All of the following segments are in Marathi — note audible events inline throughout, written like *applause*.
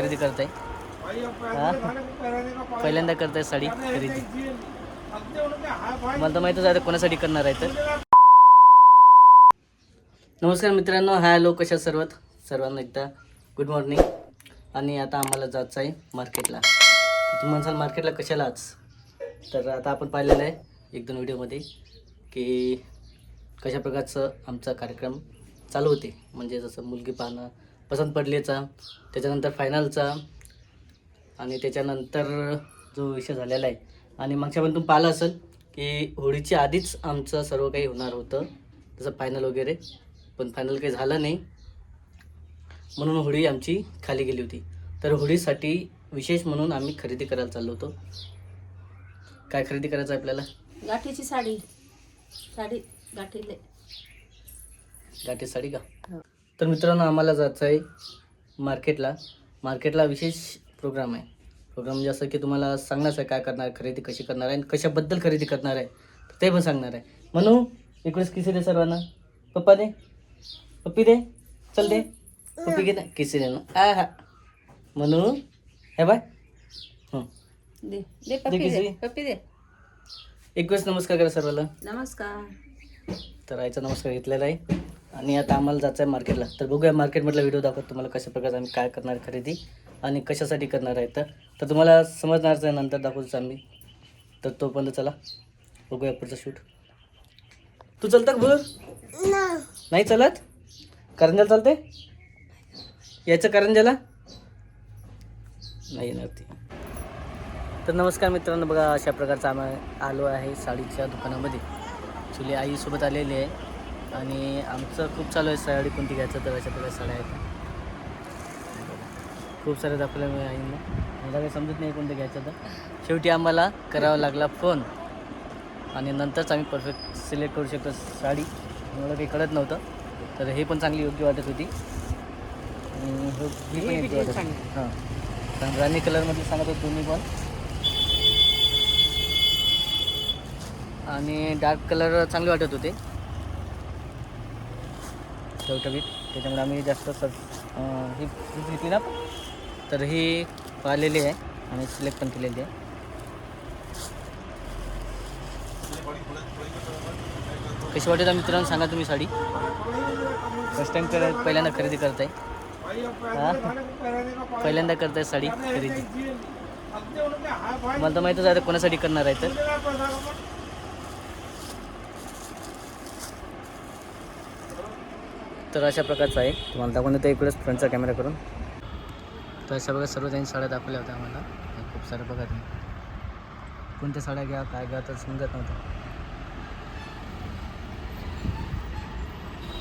खरेदी करताय? हा? पहिल्यांदा करताय साडी खरेदी. मला तर माहितच आहे आता कोणासाठी करणार आहे तर. नमस्कार मित्रांनो हाय हॅलो कशा सर्वात? सर्वांना एकदा गुड मॉर्निंग आणि आता आम्हाला जायचं आहे मार्केटला तुम्ही म्हणसाल मार्केटला कशाला आज? तर आता आपण पाहिलेलं आहे एक दोन व्हिडिओमध्ये की कशा प्रकारचं आमचा कार्यक्रम चालू होते. म्हणजे जसं मुलगी पाहणं पसंत पडलेचा त्याच्यानंतर फायनलचा आणि त्याच्यानंतर जो विषय झालेला आहे. आणि मागच्या पण तुम्ही पाहिलं असेल की होळीच्या आधीच आमचं सर्व काही होणार होतं जसं फायनल वगैरे. पण फायनल काही झालं नाही. म्हणून होळी आमची खाली गेली होती. तर होळीसाठी विशेष म्हणून आम्ही खरेदी करायला चाललो होतो. काय खरेदी करायचं आहे आपल्याला? गाठीची साडी. साडी गाठीले. गाठी साडी का. तर मित्रांनो आम्हाला जायचं आहे मार्केटला. मार्केटला विशेष प्रोग्राम आहे. प्रोग्राम म्हणजे असं की तुम्हाला सांगणार आहे काय करणार खरेदी कशी करणार आहे आणि कशाबद्दल खरेदी करणार आहे ते पण सांगणार आहे. म्हणून इकडेच किसी दे सर्वांना. पप्पा दे. पप्पी दे. चल दे. पप्पी घे ना किसी दे ना. आ हा. म्हणून हे बाय. दे दे पप्पी किसी. दे. पप्पी दे. एक वेळेस नमस्कार करा सर्वांना. नमस्कार. तर आईचा नमस्कार घेतलेला आहे. आणि आता आम्हाला जायचं आहे मार्केटला. तर बघूया मार्केटमधला व्हिडिओ दाखवत तुम्हाला कशा प्रकारे आम्ही काय करणार खरेदी आणि कशासाठी करणार आहे तर. तर तुम्हाला समजणारच आहे नंतर दाखवतोच आम्ही. तर तोपर्यंत चला बघूया पुढचं शूट तू चलतं का बोल नाही चलत? करंजाला चालते यायचं करंजाला नाही येणार ती. तर नमस्कार मित्रांनो बघा अशा प्रकारचं आम्ही आलो आहे साडीच्या दुकानामध्ये. ॲक्च्युली आईसोबत आलेली आहे. आणि आमचं खूप चालू आहे साडी कोणती घ्यायचं तर अशा प्रकारे साड्या आहेत. खूप साऱ्या दाखवल्यामुळे आईनं. मला काही समजत नाही कोणतं घ्यायचं तर. शेवटी आम्हाला करावा लागला फोन आणि नंतरच आम्ही परफेक्ट सिलेक्ट करू शकतो साडी. मला काही कळत नव्हतं. तर हे पण चांगली योग्य वाटत होती. आणि हो- राणी कलरमधली सांगत होतो तुम्ही पण. आणि डार्क कलर चांगले वाटत होते. चवटवीत त्याच्यामुळे आम्ही जास्त सर ही घेतली ना तर ही पाहिलेली आहे आणि सिलेक्ट पण केलेली आहे. कशी वाटत मित्रांनो? सांगा तुम्ही साडी. फर्स्ट टाइम कर पहिल्यांदा खरेदी करताय. हां? पहिल्यांदा करताय साडी खरेदी. मला तर माहीतच आहे आता कोणासाठी करणार आहे तर. तर अशा प्रकारचं आहे. तुम्हाला दाखवून देतो इकडेच फ्रंटचा कॅमेरा करून. तर अशा प्रकारे सर्व त्यांनी साड्या दाखवल्या होत्या आम्हाला. खूप साऱ्या बघा तुम्ही. कोणत्या साड्या घ्या काय घ्या तर समजत नव्हतं.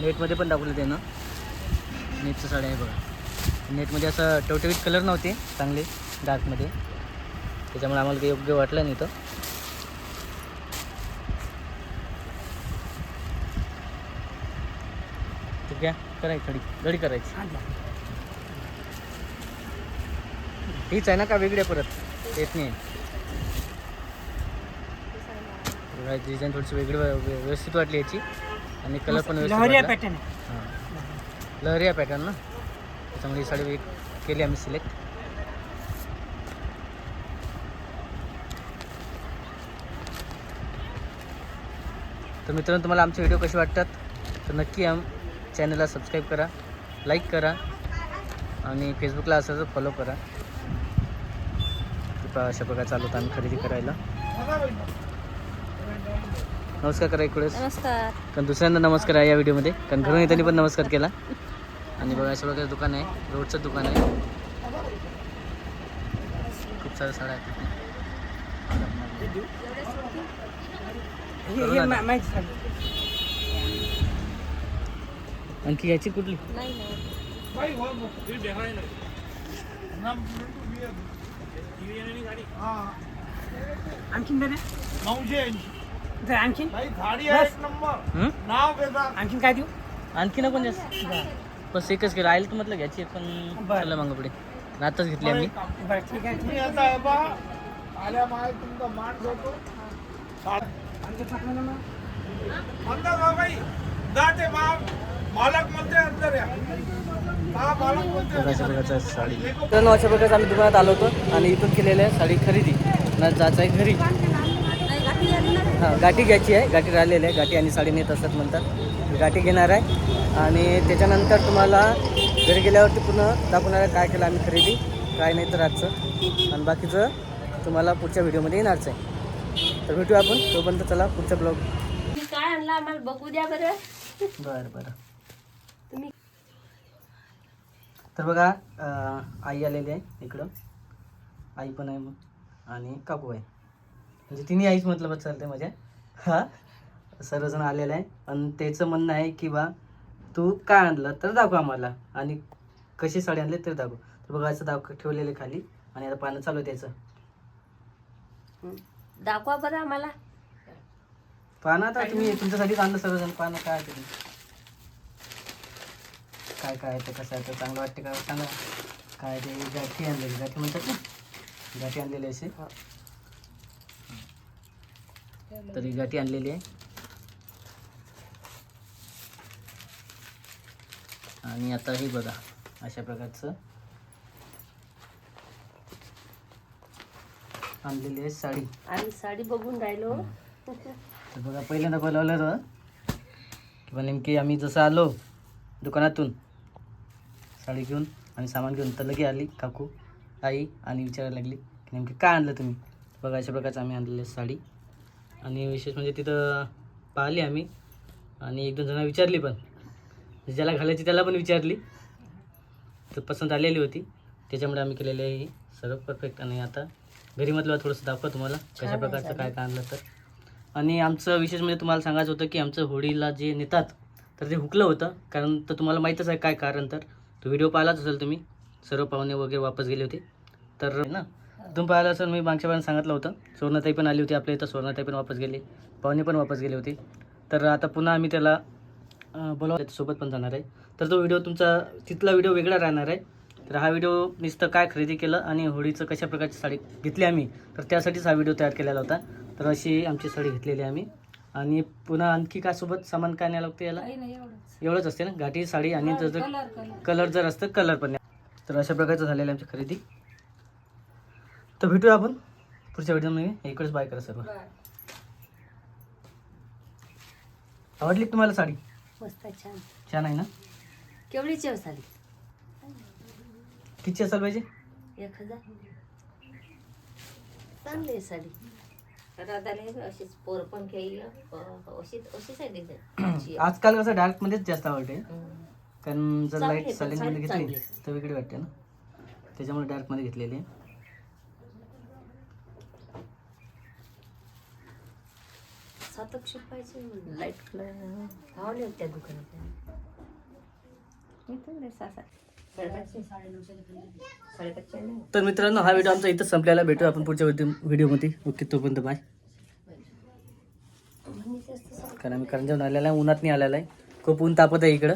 नेटमध्ये पण दाखवलं ते ना नेटच्या साड्या आहे बघा. नेटमध्ये असं टवटवीत कलर नव्हते चांगले डार्कमध्ये त्याच्यामुळे आम्हाला काही योग्य वाटलं नाही तर आहे करायची थोडी गडी करायची. हीच आहे ना का वेगळ्या परत? येत नाही. डिझाईन थोडीशी वेगळी व्य- व्यवस्थित वाटली याची. आणि कलर पण व्यवस्थित लहरिया वाटला. पॅटर्न हां. लहरिया पॅटर्न ना? त्याच्यामुळे ही साडी केली आम्ही सिलेक्ट तर मित्रांनो तुम्हाला आमचे व्हिडिओ कसे वाटतात? तर नक्की आम चॅनलला सबस्क्राईब करा लाईक करा आणि फेसबुकला तर फॉलो करा. पहा अशा प्रकारे चालू होतं आम्ही खरेदी करायला. नमस्कार करा इकडेच नमस्कार. कारण दुसऱ्यांदा नमस्कार आहे या व्हिडिओमध्ये. कारण घरून येताना पण नमस्कार केला. आणि बघा अशा प्रकारे दुकान आहे. रोडचं दुकान आहे. खूप साऱ्या साड्या आहेत. आणखी याची कुठली? नाही नाही. आणखीन बरे जर आणखीन? बस. हं? आणखीन काय देऊ? आणखी ना पण जास्त बस एकच केलं. आईल तर म्हटलं घ्यायची पण बरं. चला मग पुढे. आताच घेतली आम्ही. बरं ठीक आहे तर अशा प्रकारचं साडी. तर अशा प्रकारचं आम्ही दुकानात आलो होतो आणि इथून केलेलं आहे साडी खरेदी. ना जायचं आहे घरी. हां गाठी घ्यायची आहे. गाठी राहिलेली आहे. गाठी आणि साडी नेत असतात म्हणतात. गाठी घेणार आहे. आणि त्याच्यानंतर तुम्हाला घरी गेल्यावरती पुन्हा दाखवणार आहे काय केलं आम्ही खरेदी. काय नाही तर आजचं. आणि बाकीचं तुम्हाला पुढच्या व्हिडिओमध्ये येणारच आहे. तर भेटूया आपण. तोपर्यंत चला पुढच्या ब्लॉग. काय आणला? आम्हाला बघू द्या बरं. बरं बरं. तुम्ही तर बघा आई आलेली आहे इकडं. आई पण आहे मग. आणि काकू आहे. म्हणजे तिन्ही आईच म्हटलं बस चालते माझ्या. हा? सर्वजण आलेलं आहे. आणि त्याचं म्हणणं आहे की बा तू काय आणलं तर दाखव आम्हाला. आणि कशी साडी आणली तर दाखव. तर बघा असं दाखव ठेवलेले खाली. आणि आता पानं चालू आहे त्याचं. दाखवा बरं आम्हाला. पानं आता तुम्ही तुमच्यासाठीच आणलं सर्वजण. पानं काय तुम्ही काय काय आहे ते कसं आहे ते चांगलं वाटते का? सांगा. काय ते गाठी आणलेली गाठी म्हणतात ना? गाठी आणलेली असे तर ही गाठी आणलेली आहे. आणि आता हे बघा अशा प्रकारचं आणलेली आहे साडी. आम्ही साडी बघून राहिलो. तर बघा पहिल्यांदा बोलावलं होतं. किंवा नेमकी आम्ही जसं आलो दुकानातून साडी घेऊन आणि सामान घेऊन तर लगे आली काकू आई आणि विचारायला लागली की नेमकी काय आणलं तुम्ही? बघा अशा प्रकारचं आम्ही आणलेली साडी. आणि विशेष म्हणजे तिथं पाहिली आम्ही आणि एक दोन जणं विचारली पण. ज्याला घालायची त्याला पण विचारली. तर पसंत आलेली होती. त्याच्यामुळे आम्ही केलेलं हे सर्व परफेक्ट आणि आता घरी म्हटलं थोडंसं दाखवा तुम्हाला कशा प्रकारचं काय काय आणलं तर. आणि आमचं विशेष म्हणजे तुम्हाला सांगायचं होतं की आमचं होळीला जे नेतात तर ते हुकलं होतं. कारण तर तुम्हाला माहीतच आहे काय कारण तर. तो व्हिडिओ पाहिलाच असेल तुम्ही सर्व पाहुणे वगैरे वापस गेले होते. तर ना तुम्ही पाहिलं असेल मी मागच्या वेळेला सांगितलं होतं स्वर्णताई पण आली होती आपल्या इथं स्वर्णताई पण वापस गेले पाहुणे पण वापस गेले होते. तर आता पुन्हा आम्ही त्याला बोलावं सोबत पण जाणार आहे. तर तो व्हिडिओ तुमचा तिथला व्हिडिओ वेगळा राहणार आहे. तर हा व्हिडिओ नुसतं काय खरेदी केलं आणि होळीचं कशा प्रकारची साडी घेतली आम्ही तर त्यासाठीच हा व्हिडिओ तयार केलेला होता. तर अशी आमची साडी घेतलेली आहे आम्ही. आणि पुन्हा आणखी काय सोबत सामान काय न्यायला लागतं याला? नाही एवढंच. असते ना? घाटी साडी आणि जर कलर जर असतं कलर पण. तर अशा प्रकारचं झालेलं आहे आमची खरेदी. तर भेटूया आपण. पुढच्या व्हिडिओमध्ये इकडेच बाय करा सर्व. आवडली तुम्हाला साडी? मस्त छान. छान आहे ना? केवढीची आहे साडी किती असायला पाहिजे? एक हजार. चांगली आहे साडी. राधाले अशीच पोर पण अशीच अशीच आहे डिझाईन *clears throat* आजकाल कसं डार्कमध्येच जास्त आवडते. कारण जर लाइट सायलेंटमध्ये साडी घेतली तर वेगळी वाटते ना. त्याच्यामुळे डार्कमध्ये घेतलेली आहे. शिपायचे लाइट कलर धावले होते त्या दुकानात. इथं नाही सहा सात नाही तर मित्रांनो हा व्हिडिओ आमचा इथं संपलेला. भेटू आपण पुढच्या व्हिडिओमध्ये. ओके तोपर्यंत बाय. कारण जास्त कारण आम्ही आलेला आहे उन्हात नाही आलेला आहे. खूप ऊन तापत आहे इकडं.